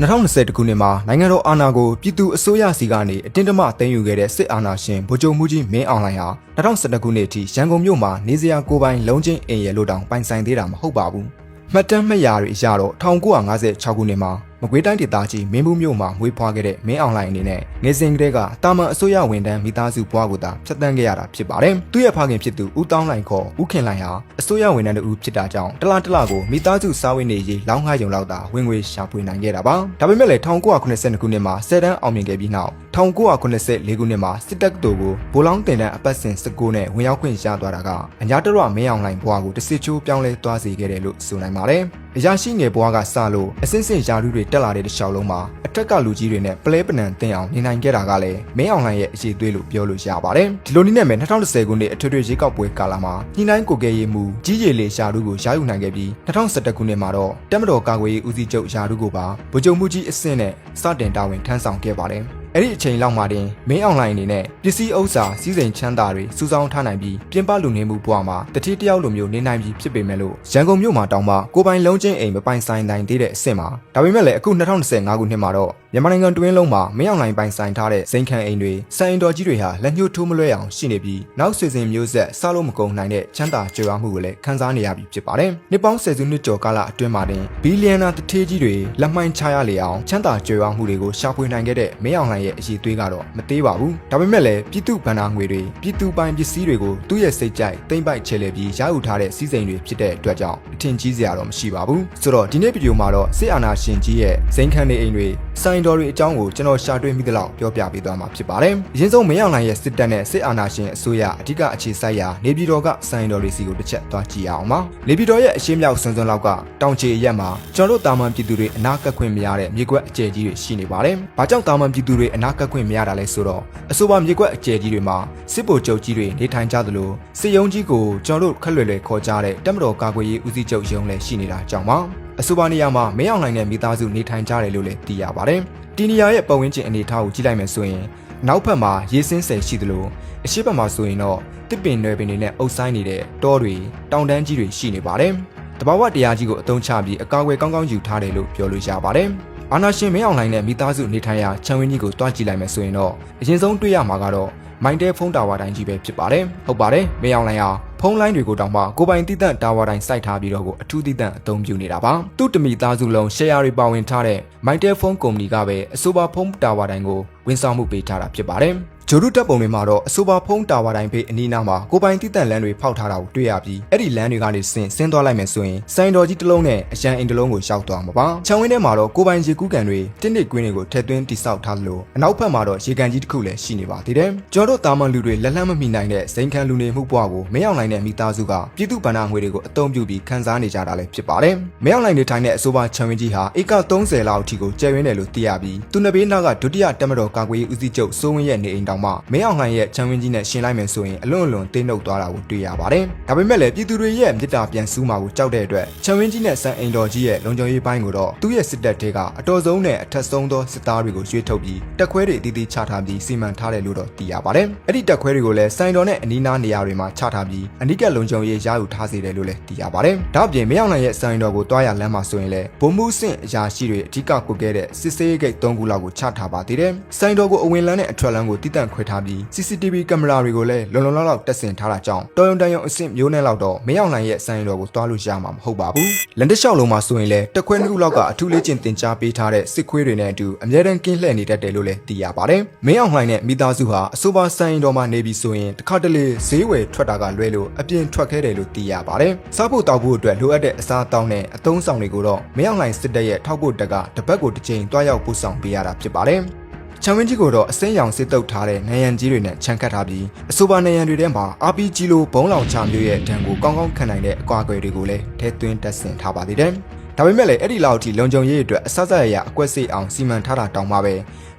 2020ခုနှစ်မှာနိုင်ငံတော်အာဏာကိုပြည်သူအစိုးရစီကနေအတင်းတမသိမ်းယူခဲ့တဲ့စစ်အာဏာရှင်ဗိုလ်ချုပ်မှုကြီးမင်းအောင်လှိုင်ဟာ2012ခုနှစ်အထိရန်ကုန်မြို့မှာနေစရာကိုယ်ပိုင်လုံးချင်းအိမ်ရလို့တောင်ပိုင်ဆိုင်သေးတာမဟုတ်ပါဘူး။မှတ်တမ်းမှတ်ရာတွေအရတော့1956ခုနှစ်မှာမကွေးတိုင်းဒေသကြီးမင်းဘူးမြို့မှာမွေးဖွားခဲ့တဲ့မင်းအောင်လှိုင်အနေနဲ့ငယ်စဉ်ကတည်းကတာမန်အစိုးရဝန်ထမ်းမိသားစုဘဝကိုသာဖြတ်သန်းခဲ့ရတာဖြစ်ပါတယ်။သူ့ရဲ့ဖခင်ဖြစ်သူဦးတောင်းလှိုင်ခေါ်ဦးခင်လှိုင်ဟာအစိုးရဝန်ထမ်းတူဖြစ်တာကြောင့်တလားတလားကိုမိသားစုစားဝတ်နေရေးလောင်းငှားရုံလောက်သာဝင်ငွေရှာဖွေနိုင်ခဲ့တာပါ။ဒါပေမဲ့လည်း1982ခုနှစ်မှာဆယ်တန်းအောင်မြင်ခဲ့ပြီးနောက်1984ခုနှစ်မှာစစ်တပ်တို့ကိုဗိုလ်လောင်းတင်တန်းအပတ်စဉ်19နဲ့ဝင်ရောက်ခွင့်ရသွားတာကအညာတရမင်းအောင်လှိုင်ဘဝကိုတစ်စစ်ချိုးပြောင်းလဲသွားစေခဲ့တယ်လို့ဆိုနိုင်ပါတယ်။အရာရှိငယ်ဘဝကစလို့အစင်းစင်ယာရုတွေတက်လာတဲ့တစ်လျှောက်လုံးမှာအထက်ကလူကြီးတွေနဲ့ပလဲပနံတင်အောင်နေနိုင်ခဲ့တာကလည်းမင်းအောင်လှိုင်ရဲ့အခြေသွေးလို့ပြောလို့ရပါတယ်။ဒီလိုနည်းနဲ့ပဲ2010ခုနှစ်အထွေထွေရွေးကောက်ပွဲကာလမှာညှိနှိုင်းကိုကဲရေးမှုကြီးရေလေယာရုကိုရယူနိုင်ခဲ့ပြီး2011ခုနှစ်မှာတော့တက်မတော်ကာကွယ်ရေးဦးစီးချုပ်ယာရုကိုပါဗိုလ်ချုပ်မှုကြီးအဆင့်နဲ့စတင်တာဝန်ထမ်းဆောင်ခဲ့ပါတယ်။ အဲ့ဒီအချိန်လောက်မှာတင်မင်းအွန်လိုင်းအနေနဲ့ပစ္စည်းဥစ္စာစီးစိမ်ချမ်းသာတွေစုဆောင်းထားနိုင်ပြီးပြင်ပလူနေမှုဘဝမှာတတိတယောက်လိုမျိုးနေနိုင်ပြီးဖြစ်ပေမဲ့လို့ရန်ကုန်မြို့မှာတောင်မှကိုပိုင်လုံးချင်းအိမ်မပိုင်ဆိုင်နိုင်သေးတဲ့အဆင့်မှာဒါပေမဲ့လည်းအခု2025ခုနှစ်မှာတော့မြန်မာနိုင်ငံတွင်းလုံးမှာမင်းအွန်လိုင်းပိုင်ဆိုင်ထားတဲ့စိန်ခံအိမ်တွေစိုင်တော်ကြီးတွေဟာလက်ညှိုးထိုးမလွဲအောင်ရှိနေပြီးနောက်ဆွေစဉ်မျိုးဆက်စားလို့မကုန်နိုင်တဲ့ချမ်းသာကြွယ်ဝမှုကိုလည်းခန်းစားနေရပြီဖြစ်ပါတယ်။နှစ်ပေါင်းဆယ်စုနှစ်ကျော်ကာလအတွင်းမှာတင်ဘီလီယံနာတထေးကြီးတွေလက်မှိုင်းချရလေအောင်ချမ်းသာကြွယ်ဝမှုတွေကိုရှာဖွေနိုင်ခဲ့တဲ့မင်းအွန်လိုင်းရဲ့အရေးသွေးကတော့မသေးပါဘူး။ဒါပေမဲ့လည်းပြည်သူဗန္နာငွေတွေပြည်သူပိုင်ပစ္စည်းတွေကိုသူ့ရဲ့စိတ်ကြိုက်တိမ့်ပိုက်ချဲလေပြီးရယူထားတဲ့စီးစိမ်တွေဖြစ်တဲ့အတွက်ကြောင့်အထင်ကြီးစရာတော့မရှိပါဘူး။ဆိုတော့ဒီနေ့ဗီဒီယိုမှာတော့စစ်အာဏာရှင်ကြီးရဲ့ဇိမ်ခံနေအိမ်တွေစိုင်တော်တွေအကြောင်းကိုကျွန်တော်ရှာတွေ့မိသလောက်ပြောပြပေးသွားမှာဖြစ်ပါတယ်။အရင်ဆုံးမင်းအောင်လှိုင်ရဲ့စစ်တပ်နဲ့စစ်အာဏာရှင်အစိုးရအဓိကအခြေစိုက်ရာနေပြည်တော်ကစိုင်တော်တွေစီကိုတစ်ချက်သွားကြည့်ရအောင်ပါ။နေပြည်တော်ရဲ့အရှင်းမြောက်ဆွန်ဆွန်လောက်ကတောင်ချေအရက်မှာကျွန်တော်တို့တာမန်ပြည်သူတွေအနာကက်ခွင့်မရတဲ့မြေကွက်အကျယ်ကြီးတွေရှိနေပါတယ်။ဘာကြောင့်တာမန်ပြည်သူတွေအနာကက်ခွင့်မရတာလဲဆိုတော့အဆိုပါမြေကွက်အကျယ်ကြီးတွေမှာစစ်ဗိုလ်ချုပ်ကြီးတွေနေထိုင်ကြသလိုစစ်ရုံးကြီးကိုကျွန်တော်တို့ခက်လွယ်လွယ်ခေါ်ကြတဲ့တပ်မတော်ကာကွယ်ရေးဦးစီးချုပ်ရုံးလည်းရှိနေတာကြောင့်ပါ။ အဆိုပါနေရာမှာမင်းအောင်လှိုင်နဲ့မိသားစုနေထိုင်ကြတယ်လို့လည်းသိရပါတယ်။ဒီနေရာရဲ့ပတ်ဝန်းကျင်အနေအထားကိုကြည့်လိုက်မယ်ဆိုရင်နောက်ဘက်မှာရေစင်းဆယ်ရှိသလိုအရှိဘက်မှာဆိုရင်တော့တစ်ပင်နယ်ပင်တွေနဲ့အုပ်ဆိုင်နေတဲ့တောတွေတောင်တန်းကြီးတွေရှိနေပါတယ်။တဘာဝတရားကြီးကိုအသုံးချပြီးအကာအကွယ်ကောင်းကောင်းယူထားတယ်လို့ပြောလို့ရပါတယ်။အာနာရှင်မင်းအောင်လှိုင်နဲ့မိသားစုနေထိုင်ရာချမ်းဝင်းကြီးကိုတွားကြည့်လိုက်မယ်ဆိုရင်တော့အရင်ဆုံးတွေ့ရမှာကတော့ မိုင်းတဲဖုန်းတာဝါတိုင်းကြီးပဲဖြစ်ပါတယ်။ဟုတ်ပါတယ်။မင်းအောင်လှိုင်ဟာဖုန်းလိုင်းတွေကိုတောင်မှကိုပိုင်တိတန့်တာဝါတိုင်းစိုက်ထားပြီးတော့ကိုအထူးတိတန့်အသုံးပြုနေတာပါသူ့တမိသားစုလုံး share တွေပါဝင်ထားတဲ့ Mytel Phone Company ကပဲအဆိုပါဖုန်းတာဝါတိုင်းကိုဝန်ဆောင်မှုပေးထားတာဖြစ်ပါတယ် ဂျိုရုတပ်ပုံတွေမှာတော့အဆိုပါဖုန်းတာဝါတိုင်းဖေးအနီးနားမှာကိုပိုင်တိတန့်လမ်းတွေဖောက်ထားတာကိုတွေ့ရပြီးအဲ့ဒီလမ်းတွေကနေဆင်းဆင်းသွားလိုက်မယ်ဆိုရင်စိုင်တော်ကြီးတစ်လုံးနဲ့အရန်အိမ်တစ်လုံးကိုရောက်သွားမှာပါခြံဝင်းထဲမှာတော့ကိုပိုင်ရေကူးကန်တွေတင်းနစ်ကွင်းတွေကိုထည့်သွင်းတိစောက်ထားလို့အနောက်ဘက်မှာတော့ရေကန်ကြီးတစ်ခုလည်းရှိနေပါသေးတယ်ကျွန်တော်တို့တာမန်လူတွေလက်လန်းမမီနိုင်တဲ့ဇိမ်ခံလူနေမှုဘဝကိုမရောက်နိုင်တဲ့မိသားစုကပြည်သူ့ဗန္နာငွေတွေကိုအသုံးပြုပြီးခန်းစားနေကြတာလည်းဖြစ်ပါတယ်မရောက်နိုင်နေထိုင်တဲ့အဆိုပါခြံဝင်းကြီးဟာဧက30လောက်အထိကိုကျယ်ဝန်းတယ်လို့သိရပြီးသူနှစ်ဘေးနောက်ကဒုတိယတက်မတော်ကာကွယ်ရေးဦးစီးချုပ်စိုးဝင်းရဲ့နေအိမ်တောင်မှမင်းအောင်လှိုင်ရဲ့ချမ်းဝင်းကြီးနဲ့ရှင်လိုက်မယ်ဆိုရင်အလွန်အလွန်တင်းနှုတ်သွားတာကိုတွေ့ရပါတယ်။ဒါပေမဲ့လည်းပြည်သူတွေရဲ့မြစ်တာပြန်စူးမှာကိုကြောက်တဲ့အတွက်ချမ်းဝင်းကြီးနဲ့စံအိမ်တော်ကြီးရဲ့လုံခြုံရေးပိုင်းကိုတော့သူ့ရဲ့စစ်တပ်တွေကအတော်ဆုံးနဲ့အထက်ဆုံးသောစစ်သားတွေကိုရွေးထုတ်ပြီးတက်ခွဲတွေအသီးသီးချထားပြီးစီမံထားတယ်လို့တော့သိရပါတယ်။အဲ့ဒီတက်ခွဲတွေကိုလည်းစိုင်တော်နဲ့အနီးနားနေရာတွေမှာချထားပြီးအနိကလုံခြုံရေးရယူထားစေတယ်လို့လည်းသိရပါတယ်။ဒါ့အပြင်မရောက်နိုင်ရဲ့စိုင်တော်ကိုတွားရလမ်းမှာဆိုရင်လည်းဘုံမှုစင့်အရာရှိတွေအဓိကကုတ်ခဲ့တဲ့စစ်စေးဂိတ်၃ခုလောက်ကိုချထားပါသေးတယ်။စိုင်တော်ကိုအဝင်လန်းနဲ့အထွက်လမ်းကိုတိတန့်ခွဲထားပြီး CCTV ကင်မရာတွေကိုလည်းလုံလုံလောက်လောက်တက်ဆင်ထားတာကြောင့်တော်ရုံတန်ရုံအဆင့်မျိုးနဲ့လောက်တော့မရောက်နိုင်ရဲ့စိုင်တော်ကိုတွားလို့ရမှာမဟုတ်ပါဘူး။လန်တလျှောက်လုံးမှာဆိုရင်လည်းတက်ခွဲနှစ်ခုလောက်ကအထူးလေးကျင့်တင်ကြားပေးထားတဲ့စစ်ခွေးတွေနဲ့အတူအမြဲတမ်းကင်းလှည့်နေတတ်တယ်လို့လည်းသိရပါတယ်။မင်းအောင်လှိုင်နဲ့မိသားစုဟာအဆိုပါစိုင်တော်မှာနေပြီးဆိုရင်တစ်ခါတလေဈေးဝယ်ထွက်တာကလွဲလို့အပြင်ထွက်ခဲ့တယ်လို့သိရပါတယ်။စားဖို့တောက်ဖို့အတွက်လိုအပ်တဲ့အစားအသောက်နဲ့အသုံးဆောင်တွေကိုတော့မင်းအောင်လှိုင်စစ်တပ်ရဲ့ထောက်ဖို့တက်ကတပတ်ကိုတစ်ကြိမ်တွားရောက်ပို့ဆောင်ပေးရတာဖြစ်ပါတယ်။ ချံဝင်းကြီးကိုတော့အစင်းရောင်စစ်တုပ်ထားတဲ့နယံကြီးတွေနဲ့ခြံခတ်ထားပြီးအဆိုပါနယံတွေထဲမှာ RPG လိုဘုံလောင်ချမျိုးရဲ့ဒဏ်ကိုကောင်းကောင်းခံနိုင်တဲ့အကွာအကွယ်တွေကိုလည်းထည့်သွင်းတက်ဆင်ထားပါသေးတယ်။ဒါပေမဲ့လည်းအဲ့ဒီလောက်အထိလုံခြုံရေးအတွက်အဆက်ဆက်ရရအကွက်စိတ်အောင်စီမံထားတာတောင်မှပဲ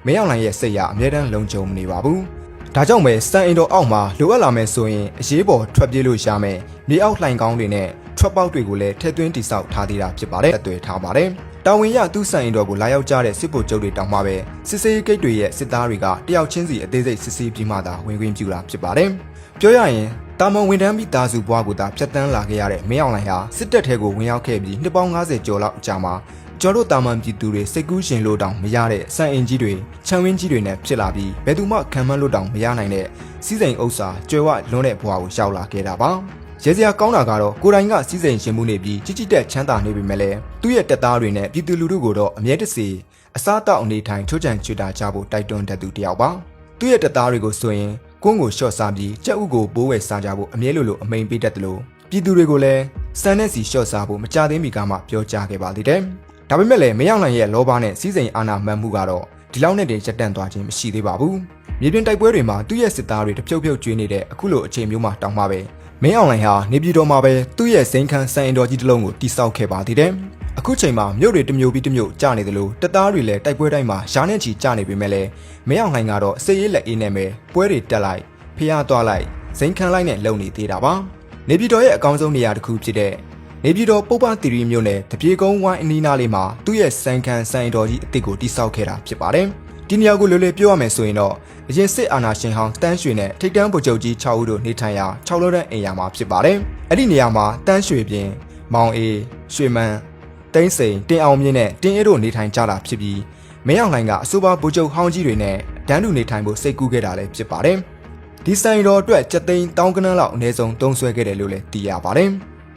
မင်းအောင်လိုင်ရဲ့စိတ်ရအမြဲတမ်းလုံခြုံမနေပါဘူး။ဒါကြောင့်ပဲစံအိမ်တော်အောက်မှာလိုအပ်လာမယ်ဆိုရင်အရေးပေါ်ထွက်ပြေးလို့ရမယ်။မြေအောက်လှိုင်ကောင်းတွေနဲ့ထွက်ပေါက်တွေကိုလည်းထည့်သွင်းတိစောက်ထားသေးတာဖြစ်ပါတယ်။အသွေးထားပါတယ်။ တာဝန်ရသူ့ဆိုင်တော်ကိုလာရောက်ကြတဲ့စစ်ဗိုလ်ချုပ်တွေတောင်မှပဲစစ်စေးဂိတ်တွေရဲ့စစ်သားတွေကတယောက်ချင်းစီအသေးစိတ်စစ်ဆေးပြီးမှသာဝင်ခွင့်ပြုတာဖြစ်ပါတယ်။ပြောရရင်တာမန်ဝန်ထမ်းမိသားစုဘွားကိုသာဖျက်ဆီးလာခဲ့ရတဲ့မင်းအောင်လှိုင်ဟာစစ်တပ်ထဲကိုဝင်ရောက်ခဲ့ပြီးနှစ်ပေါင်း90ကျော်လောက်အကြာမှာကျော်တို့တာမန်ပြည်သူတွေစိတ်ကူးရှင်လို့တောင်မရတဲ့စံအင်ကြီးတွေခြံဝင်းကြီးတွေနဲ့ဖြစ်လာပြီးဘယ်သူမှခံမလို့တောင်မရနိုင်တဲ့စီးစိမ်ဥစ္စာကျွဲဝလွန်းတဲ့ဘဝကိုရောက်လာခဲ့တာပါ ရဲစရာကောင်းတာကတော့ကိုယ်တိုင်ကစီးစိမ်ရှင်မှုနေပြီးကြီးကြီးတက်ချမ်းသာနေပြီမဲ့လည်းသူ့ရဲ့တက်သားတွေနဲ့ပြည်သူလူထုကိုတော့အမြဲတစေအစားတောက်အနေထိုင်ချိုးချံချွေတာကြဖို့တိုက်တွန်းတတ်သူတစ်ယောက်ပါသူ့ရဲ့တက်သားတွေကိုဆိုရင်ကွန်းကိုရှော့စားပြီးကြက်ဥကိုပိုးဝယ်စားကြဖို့အမြဲလိုလိုအမိန်ပေးတတ်တယ်လို့ပြည်သူတွေကိုလည်းစံနဲ့စီရှော့စားဖို့မကြသေးမီကမှပြောကြားခဲ့ပါသေးတယ်ဒါပေမဲ့လည်းမရောက်နိုင်ရဲ့လောဘနဲ့စီးစိမ်အာဏာမှန်မှုကတော့ဒီလောက်နဲ့တည်းရပ်တန့်သွားခြင်းမရှိသေးပါဘူးမြေပြင်တိုက်ပွဲတွေမှာသူ့ရဲ့စစ်သားတွေတဖြုတ်ဖြုတ်ကျွေးနေတဲ့အခုလိုအချိန်မျိုးမှာတောင်းမှပဲ မင်းအောင်လှိုင်ဟာနေပြည်တော်မှာပဲသူ့ရဲ့စိန်ခမ်းစံအင်တော်ကြီးတစ်လုံးကိုတိစောက်ခဲ့ပါသေးတယ်။အခုချိန်မှာမြို့တွေတစ်မျိုးပြီးတစ်မျိုးကျနေတယ်လို့တပ်သားတွေလည်းတိုက်ပွဲတိုင်းမှာရှားနေချီကျနေပေမဲ့လည်းမင်းအောင်လှိုင်ကတော့စစ်ရေးလက်အေးနဲ့ပဲပွဲတွေတက်လိုက်ဖျားသွားလိုက်စိန်ခမ်းလိုက်နဲ့လုံနေသေးတာပါ။နေပြည်တော်ရဲ့အကောင်းဆုံးနေရာတစ်ခုဖြစ်တဲ့နေပြည်တော်ပုပ္ပသီရိမြို့နယ်တပြေကုန်းဝိုင်းအနီးနားလေးမှာသူ့ရဲ့စံခမ်းစံအင်တော်ကြီးအစ်စ်ကိုတိစောက်ခဲ့တာဖြစ်ပါတယ်။ ဒီနေရာကိုလွယ်လွယ်ပြောရမယ်ဆိုရင်တော့အရင်စစ်အာဏာရှင်ဟောင်းတန်းရွှေနဲ့ထိတ်တန်းဗိုလ်ချုပ်ကြီး6ဦးတို့နေထိုင်ရာ6လုံးတဲ့အိမ်ယာမှာဖြစ်ပါတယ်။အဲ့ဒီနေရာမှာတန်းရွှေပြင်မောင်အေးရွှေမန်းတိမ့်စိန်တင်အောင်မြင့်နဲ့တင်းအေးတို့နေထိုင်ကြတာဖြစ်ပြီးမင်းအောင်လှိုင်ကအဆိုပါဗိုလ်ချုပ်ဟောင်းကြီးတွေနဲ့ဒန်းတူနေထိုင်ဖို့စိတ်ကူးခဲ့တာလည်းဖြစ်ပါတယ်။ဒီဆိုင်တော်အတွက်စက်သိန်းတောင်းကနန်းလောက်အနည်းဆုံးသုံးဆွဲခဲ့တယ်လို့လည်းသိရပါတယ်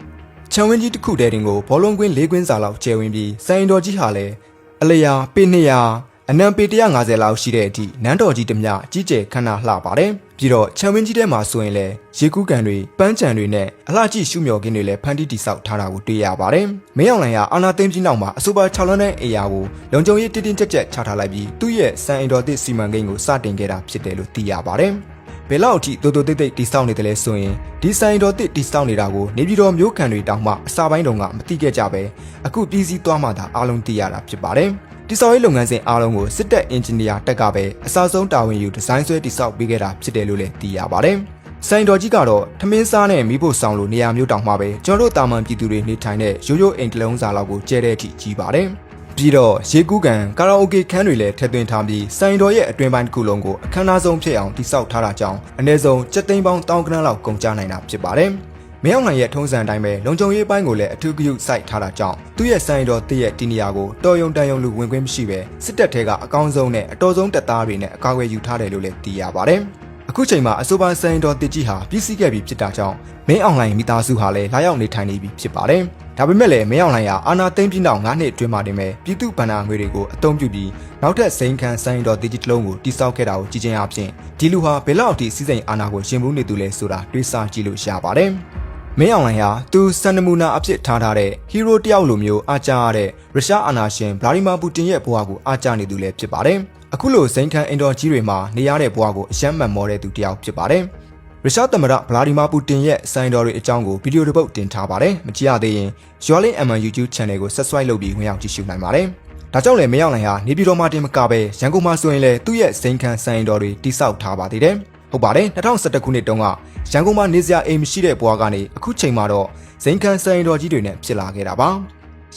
။ချံဝင်းကြီးတစ်ခုတည်းတင်ကိုဘောလုံးကွင်း၄ကွင်းစာလောက်ကျယ်ဝင်ပြီးဆိုင်တော်ကြီးဟာလည်းအလျာပေ200 အနံပေ150လောက်ရှိတဲ့အထိနန်းတော်ကြီးတမျှကြီးကျယ်ခမ်းနားလှပါတယ်။ပြီးတော့ချံဝင်းကြီးထဲမှာဆိုရင်လည်းရေကူးကန်တွေပန်းချံတွေနဲ့အလှကြည့်ရှုမြော်ခင်းတွေလည်းဖန်တီးတိဆောက်ထားတာကိုတွေ့ရပါတယ်။မင်းအောင်လှိုင်ကအာနာသိမ့်ကြီးနောက်မှာအဆိုပါ6လနဲ့အေယာကိုလုံခြုံရေးတင်းတင်းကြပ်ကြပ်ချထားလိုက်ပြီးသူ့ရဲ့စံအင်တော်သစ်စီမံကိန်းကိုစတင်ခဲ့တာဖြစ်တယ်လို့သိရပါတယ်။ဘယ်လောက်အထိတိုးတိုးတိတ်တိတ်တိစောက်နေတယ်လဲဆိုရင်ဒီဆိုင်တော်တစ်တိစောက်နေတာကိုနေပြည်တော်မျိုးခံတွေတောင်မှအစာပိုင်းတုန်းကမသိခဲ့ကြပဲအခုပြည်စည်းသွားမှသာအားလုံးသိရတာဖြစ်ပါတယ်။ တိစောက်ရေးလုပ်ငန်းစဉ်အားလုံးကိုစစ်တပ်အင်ဂျင်နီယာတက်ကပဲအစဆုံးတာဝန်ယူဒီဇိုင်းဆွဲတိစောက်ပေးခဲ့တာဖြစ်တယ်လို့လည်းသိရပါတယ်။စိုင်တော်ကြီးကတော့ထမင်းစားနဲ့မိဖို့ဆောင်လို့နေရာမျိုးတောင်မှပဲကျွန်တော်တို့တာမန်ပြည်သူတွေနေထိုင်တဲ့ရိုးရိုးအိမ်ကလုံးစာလောက်ကိုကျဲတဲ့အထိကြီးပါတယ်။ပြီးတော့ရေကူးကန်ကာရာအိုကေခန်းတွေလည်းထည့်သွင်းထားပြီးစိုင်တော်ရဲ့အတွင်ပိုင်းတစ်ခုလုံးကိုအခမ်းအနားဆုံးဖြစ်အောင်တိစောက်ထားတာကြောင့်အနည်းဆုံး7သိန်းပေါင်းတောင်းကနန်းလောက်ကုန်ကျနိုင်တာဖြစ်ပါတယ်။ မင်းအောင်လှိုင်ရဲ့ထုံးစံအတိုင်းပဲလုံခြုံရေးပိုင်းကိုလည်းအထူးဂရုစိုက်ထားတာကြောင့်သူ့ရဲ့ဆိုင်တော်တည့်ရဲ့တီနီယာကိုတော်ယုံတန်ယုံလူဝင်ခွင့်မရှိပဲစစ်တပ်ထဲကအကောင်းဆုံးနဲ့အတော်ဆုံးတပ်သားတွေနဲ့အကာအကွယ်ယူထားတယ်လို့လည်းသိရပါတယ်။အခုချိန်မှာအဆိုပါဆိုင်တော်တကြီးဟာပြီးစီးခဲ့ပြီဖြစ်တာကြောင့်မင်းအောင်လှိုင်မိသားစုဟာလည်းလာရောက်နေထိုင်နေပြီဖြစ်ပါတယ်။ဒါပေမဲ့လည်းမင်းအောင်လှိုင်ဟာအာနာသိမ့်ပြီးနောက်9နှစ်အတွင်းမှာတင်မဲ့ပြည်သူ့ဗန္နာငွေတွေကိုအသုံးပြုပြီးနောက်ထပ်စိန်ခံဆိုင်တော်တကြီးတစ်လုံးကိုတိစောက်ခဲ့တာကိုကြည်ချင်းအဖြစ်ဒီလူဟာဘယ်လောက်အထိစီးစိမ်အာနာကိုရှင်ဘူးနေသူလဲဆိုတာတွေးဆကြည့်လို့ရပါတယ်။ မင်းအောင်လှိုင်ဟာသူစံနမူနာအဖြစ်ထားထားတဲ့ဟီးရိုတယောက်လိုမျိုးအားကြရတဲ့ရုရှားအာဏာရှင်ဗလာဒီမာပူတင်ရဲ့ဘဝကိုအားကြနေသူလည်းဖြစ်ပါတယ်။အခုလိုဇိန်ခံအင်ဒိုကြီးတွေမှာနေရတဲ့ဘဝကိုအယမ်းမှန်မောတဲ့သူတယောက်ဖြစ်ပါတယ်။ရုရှားသမ္မတဗလာဒီမာပူတင်ရဲ့စိုင်းတော်တွေအကြောင်းကိုဗီဒီယိုတစ်ပုဒ်တင်ထားပါတယ်။မကြည့်ရသေးရင် Yoling MN YouTube Channel ကို Subscribe လုပ်ပြီးဝင်ရောက်ကြည့်ရှုနိုင်ပါတယ်။ဒါကြောင့်လည်းမရောက်နိုင်ဟာနေပြည်တော်မှာတင်မကပဲရန်ကုန်မှာဆိုရင်လည်းသူ့ရဲ့ဇိန်ခံစိုင်းတော်တွေတိစောက်ထားပါသေးတယ်။ဟုတ်ပါတယ်2011ခုနှစ်တုန်းက ရန်ကုန်မှာနေစရာအိမ်မရှိတဲ့ဘွားကနေအခုချိန်မှာတော့ဇိန်ခံဆိုင်တော်ကြီးတွေနဲ့ဖြစ်လာခဲ့တာပါ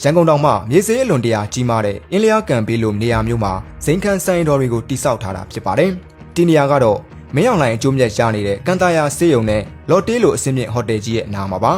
ရန်ကုန်တောင်မှမြေစေးအလွန်တရာကြီးမားတဲ့အင်းလျားကန်ပေးလိုနေရာမျိုးမှာဇိန်ခံဆိုင်တော်တွေကိုတိစောက်ထားတာဖြစ်ပါတယ်ဒီနေရာကတော့မင်းအောင်လိုင်အကျိုးမြတ်ရနေတဲ့ကန်တာယာဆေးရုံနဲ့လော်တေးလိုအဆင့်မြင့်ဟိုတယ်ကြီးရဲ့နာမှာပါ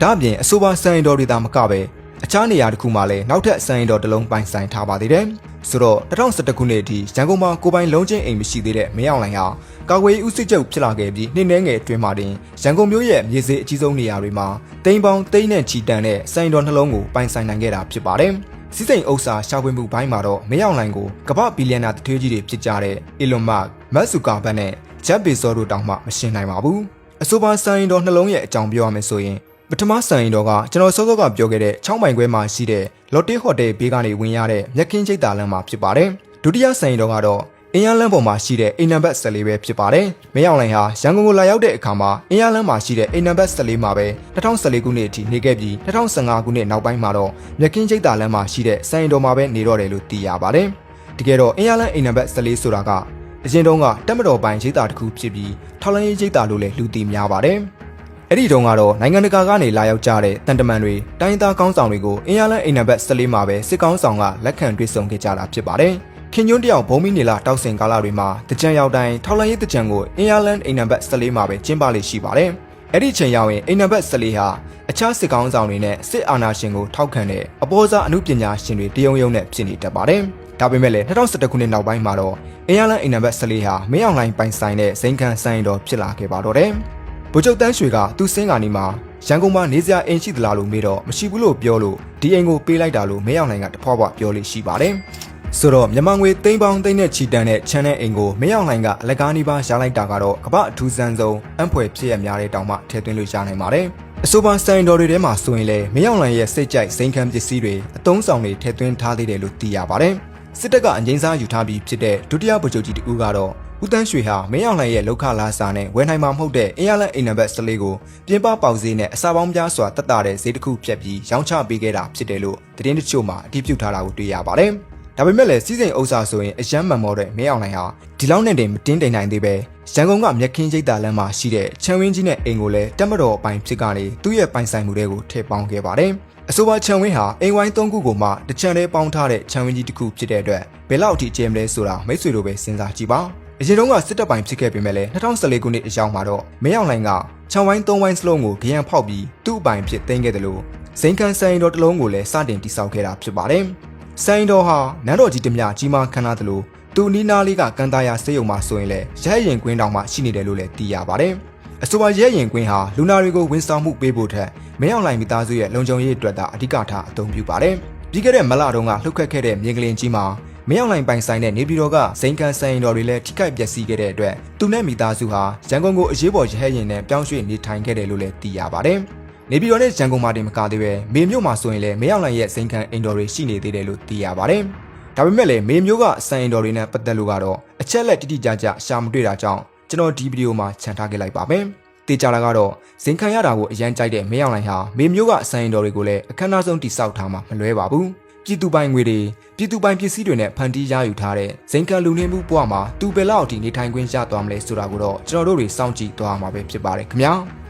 ဒါ့အပြင်အဆိုပါဆိုင်တော်တွေသာမကပဲ အခြားနေရာတစ်ခုမှာလည်းနောက်ထပ်ဆိုင်တော်တစ်လုံးပိုင်ဆိုင်ထားပါသေးတယ်ဆိုတော့2011ခုနှစ်အထိရန်ကုန်မှာကိုပိုင်လုံးချင်းအိမ်မရှိသေးတဲ့မင်းအောင်လိုင်ဟာကာကွယ်ရေးဦးစီးချုပ်ဖြစ်လာခဲ့ပြီးနှစ်နှဲငယ်အတွင်းမှာတင်ရန်ကုန်မြို့ရဲ့မြေစေးအကြီးဆုံးနေရာတွေမှာတိမ်ပေါင်းတိမ်နဲ့ချီတန်တဲ့စိုင်တော်နှလုံးကိုပိုင်ဆိုင်နိုင်ခဲ့တာဖြစ်ပါတယ်။စီးစိမ်ဥစ္စာရှာဖွေမှုဘိုင်းမှာတော့မရောက်နိုင်ကိုကမ္ဘာဘီလီယံနာတထွေးကြီးတွေဖြစ်ကြတဲ့ Elon Musk, Mark Zuckerberg နဲ့ Jeff Bezos တို့တောင်မှမရှင်းနိုင်ပါဘူး။အဆိုပါစိုင်တော်နှလုံးရဲ့အကြောင်းပြောရမယ်ဆိုရင် ပထမဆိုင်တော်ကကျွန်တော်စောစောကပြောခဲ့တဲ့6မိုင်ခွဲမှာရှိတဲ့ Lotte Hotel ဘေးကနေဝင်ရတဲ့မြက်ခင်းချိတ်တာလမ်းမှာဖြစ်ပါတယ်။ဒုတိယဆိုင်တော်ကတော့အင်ယားလန်းပေါ်မှာရှိတဲ့အိမ်နံပါတ်14ပဲဖြစ်ပါတယ်။မင်းအောင်လှိုင်ဟာရန်ကုန်ကိုလာရောက်တဲ့အခါမှာအင်ယားလန်းမှာရှိတဲ့အိမ်နံပါတ်14မှာပဲ2014ခုနှစ်အထိနေခဲ့ပြီး2015ခုနှစ်နောက်ပိုင်းမှာတော့မြက်ကင်းကျိတ်တာလန်းမှာရှိတဲ့ဆိုင်တော်မှာပဲနေတော့တယ်လို့သိရပါတယ်။တကယ်တော့အင်ယားလန်းအိမ်နံပါတ်14ဆိုတာကအရင်တုန်းကတက်မတော်ပိုင်းကျိတ်တာတစ်ခုဖြစ်ပြီးထောက်လိုင်းရေးကျိတ်တာလို့လည်းလူသိများပါတယ်။ အဲ့ဒီတုန်းကတော့နိုင်ငံတကာကနေလာရောက်ကြတဲ့တန်တမန်တွေတိုင်းသားကောင်းဆောင်တွေကိုအင်ယာလန်အိမ်နံပါတ်14မှာပဲစစ်ကောင်းဆောင်ကလက်ခံတွေ့ဆုံခဲ့ကြတာဖြစ်ပါတယ်။ခင်ညွန်းတယောက်ဘုံမီနေလာတောက်ဆင်ကာလတွေမှာတကြံရောက်တိုင်းထောက်လန်ရေးတကြံကိုအင်ယာလန်အိမ်နံပါတ်14မှာပဲကျင်းပလေရှိပါတယ်အဲ့ဒီချိန်ရောက်ရင်အိမ်နံပါတ်14ဟာအခြားစစ်ကောင်းဆောင်တွေနဲ့စစ်အာဏာရှင်ကိုထောက်ခံတဲ့အပေါ်စားအမှုပညာရှင်တွေတယုံယုံနဲ့ဖြစ်နေတတ်ပါတယ်။ဒါပေမဲ့လည်း2011ခုနှစ်နောက်ပိုင်းမှာတော့အင်ယာလန်အိမ်နံပါတ်14ဟာမင်းအောင်လှိုင်ပိုင်ဆိုင်တဲ့ဇိမ်ခံဆိုင်တော်ဖြစ်လာခဲ့ပါတော့တယ်။ ဗိုလ်ချုပ်တန်းရွှေကသူ့စင်းကာနီမှာရန်ကုန်မှာနေစရာအိမ်ရှိသလားလို့မေးတော့မရှိဘူးလို့ပြောလို့ဒီအိမ်ကိုပေးလိုက်တာလို့မင်းအောင်လှိုင်ကတဖွာဖွာပြောလို့ရှိပါတယ်။ဆိုတော့မြန်မာငွေသိန်းပေါင်းသိန်းနဲ့ချီတန်တဲ့ချန်တဲ့အိမ်ကိုမင်းအောင်လှိုင်ကအလက်ကားနီးပါးရလိုက်တာကတော့ကမ္ဘာအထူးဆန်းဆုံးအံ့ဖွယ်ဖြစ်ရများတဲ့တောင်မှထည့်သွင်းလို့ရနိုင်ပါတယ်။အဆိုပါစတိုင်တော်တွေထဲမှာဆိုရင်လည်းမင်းအောင်လှိုင်ရဲ့စိတ်ကြိုက်စိန်ခံပစ္စည်းတွေအတုံးဆောင်တွေထည့်သွင်းထားသေးတယ်လို့သိရပါတယ်။စစ်တပ်ကအငိမ့်စားယူထားပြီးဖြစ်တဲ့ဒုတိယဗိုလ်ချုပ်ကြီးတဦးကတော့ ဦးတန်းရွှေဟာမင်းအောင်လှိုင်ရဲ့လောက်ခလာစာနဲ့ဝယ်နိုင်မှာမဟုတ်တဲ့အင်ယာလန်အိမ်နံပါတ်14ကိုပြင်ပပေါက်ဈေးနဲ့အစာပေါင်းများစွာတက်တာတဲ့ဈေးတစ်ခုဖြတ်ပြီးရောင်းချပေးခဲ့တာဖြစ်တယ်လို့သတင်းတချို့မှာအတည်ပြုထားတာကိုတွေ့ရပါတယ်။ဒါပေမဲ့လည်းစီးစိမ်ဥစ္စာဆိုရင်အယမ်းမှန်မောတဲ့မင်းအောင်လှိုင်ဟာဒီလောက်နဲ့တင်မတင်းတိမ်နိုင်သေးပဲရန်ကုန်ကမြက်ခင်းကျိတ်တာလမ်းမှာရှိတဲ့ချန်ဝင်းကြီးနဲ့အိမ်ကိုလည်းတက်မတော်အပိုင်းဖြစ်ကနေသူ့ရဲ့ပိုင်ဆိုင်မှုတွေကိုထည့်ပေါင်းခဲ့ပါတယ်။အဆိုပါချန်ဝင်းဟာအိမ်ဝိုင်း၃ခုကိုမှတစ်ချန်လေးပေါင်းထားတဲ့ချန်ဝင်းကြီးတစ်ခုဖြစ်တဲ့အတွက်ဘယ်လောက်အထိကျဲမလဲဆိုတာမိတ်ဆွေတို့ပဲစဉ်းစားကြည့်ပါ။ အရင်တုန်းကစစ်တပ်ပိုင်းဖြစ်ခဲ့ပေမဲ့လည်း2014ခုနှစ်အရောက်မှာတော့မင်းအောင်လှိုင်ကချန်ဝိုင်း၃ဝိုင်းစလုံးကိုကြရန်ဖောက်ပြီးသူ့အပိုင်ဖြစ်သိမ်းခဲ့တယ်လို့ဇိန်ကန်ဆိုင်တော်တစ်လုံးကိုလည်းစတင်တိစောက်ခဲ့တာဖြစ်ပါတယ်။ဆိုင်တော်ဟာနန်းတော်ကြီးတမျှကြီးမားခမ်းနားသလိုသူနီးနားလေးကကန်တာယာစေယုံမှာဆိုရင်လည်းရဲရင်ကွင်းတောင်မှရှိနေတယ်လို့လည်းသိရပါတယ်။အဆိုပါရဲရင်ကွင်းဟာလူနာတွေကိုဝန်ဆောင်မှုပေးဖို့ထက်မင်းအောင်လှိုင်မိသားစုရဲ့လုံခြုံရေးအတွက်သာအဓိကထားအသုံးပြုပါတယ်။ပြီးခဲ့တဲ့မလတုန်းကလှုပ်ခတ်ခဲ့တဲ့မြေကလင်ကြီးမှာ မင်းအောင်လှိုင်ပိုင်ဆိုင်တဲ့နေပြည်တော်ကဇိန်ကန်ဆိုင်တော်တွေလည်းထိခိုက်ပျက်စီးခဲ့တဲ့အတွက်သူနဲ့မိသားစုဟာရန်ကုန်ကိုအရေးပေါ်ရဟရင်နဲ့ပြောင်းရွှေ့နေထိုင်ခဲ့တယ်လို့လည်းသိရပါတယ်။နေပြည်တော်နဲ့ရန်ကုန်မှာတင်မကသေးပဲမေမြို့မှာဆိုရင်လည်းမင်းအောင်လှိုင်ရဲ့ဇိန်ကန်အိမ်တော်တွေရှိနေသေးတယ်လို့သိရပါတယ်။ဒါပေမဲ့လည်းမေမျိုးကစိုင်တော်တွေနဲ့ပတ်သက်လို့ကတော့အချက်လက်တိတိကျကျရှာမတွေ့တာကြောင့်ကျွန်တော်ဒီဗီဒီယိုမှာခြံထားခဲ့လိုက်ပါမယ်။တေချာလာကတော့ဇင်ခံရတာကိုအရန်ကြိုက်တဲ့မင်းအောင်လှိုင်ဟာမေမျိုးကစိုင်တော်တွေကိုလည်းအခမ်းအနားဆုံးတိစောက်ထားမှမလွဲပါဘူး။ ပြည်သူပိုင်ငွေတွေပြည်သူပိုင်ပစ္စည်းတွေနဲ့ဖန်တီးရယူထားတဲ့ဇင်ခံလူနေမှုဘဝမှာသူဘယ်လောက်အထိနေထိုင်ခွင့်ရသွားမလဲဆိုတာကိုတော့ကျွန်တော်တို့တွေစောင့်ကြည့်သွားမှာပဲဖြစ်ပါတယ်ခင်ဗျာ။